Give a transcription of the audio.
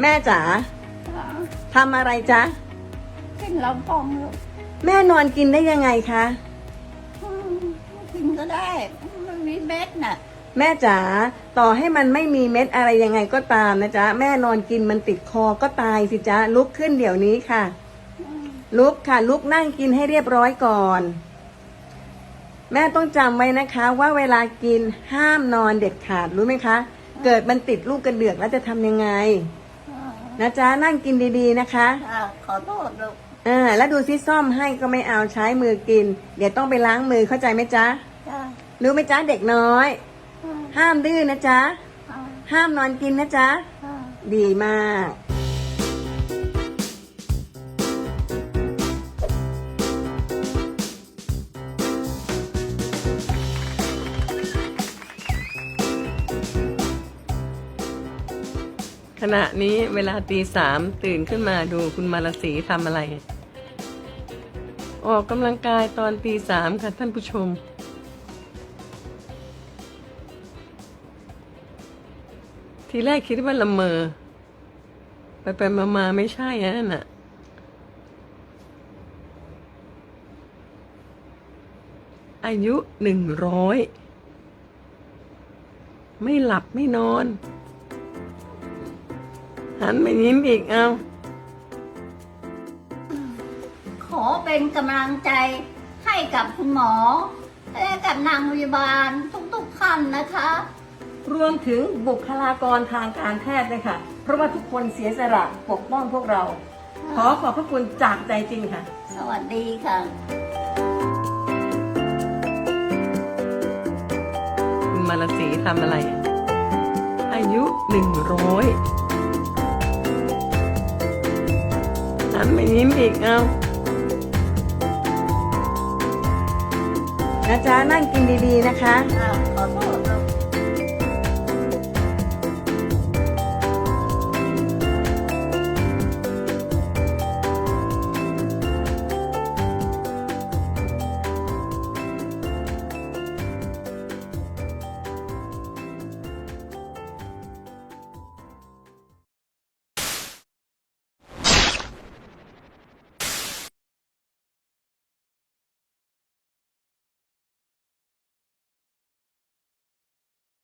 แม่จ๋าทำอะไรจ๊ะ กินลำพองลูกแม่นอนกินได้ยังไงคะ อืมกินก็ได้ มันมีเม็ดน่ะ แม่จ๋าต่อให้มันไม่มีเม็ดอะไรยังไงก็ตามนะจ๊ะ แม่นอนกินมันติดคอก็ตายสิจ๊ะ ลุกขึ้นเดี๋ยวนี้ค่ะ ลุกค่ะลุกนั่งกินให้เรียบร้อยก่อน แม่ต้องจำไว้นะคะ ว่าเวลากินห้ามนอนเด็ดขาดรู้ไหมคะ เกิดมันติดลูกกระเดือกแล้วจะทำยังไง นะจ๊ะนั่งกินดีๆนะคะอ่าขอโทษลูกอ่าแล้วดูซิซ่อมให้ก็ไม่เอาใช้มือกิน เดี๋ยวต้องไปล้างมือเข้าใจไหมจ๊ะ จ้ารู้ไหมจ๊ะเด็กน้อยอ่าห้ามดื้อนะจ๊ะอ่าห้ามนอนกินนะจ๊ะอ่าดีมาก ขณะนี้เวลาตีสามตื่นขึ้นมาดูคุณมาลสีทำอะไร ออกกำลังกายตอนตีสามค่ะท่านผู้ชม ทีแรกคิดว่าละเมอ ไปไปมามาไม่ใช่อะนั่นน่ะอายุหนึ่งร้อยไม่หลับไม่นอน หันไปยิ้มอีกเอาขอเป็นกำลังใจให้กับคุณหมอ และกับนางพยาบาลทุกๆท่านนะคะ รวมถึงบุคลากรทางการแพทย์ด้วยค่ะ เพราะว่าทุกคนเสียสละปกป้องพวกเรา ขอขอบพระคุณจากใจจริงค่ะ สวัสดีค่ะคุณมาลสีทำอะไร อายุหนึ่งร้อย หันไปยิ้มอีกเอานะจ๊ะนั่งกินดีๆนะคะ ขอโทษ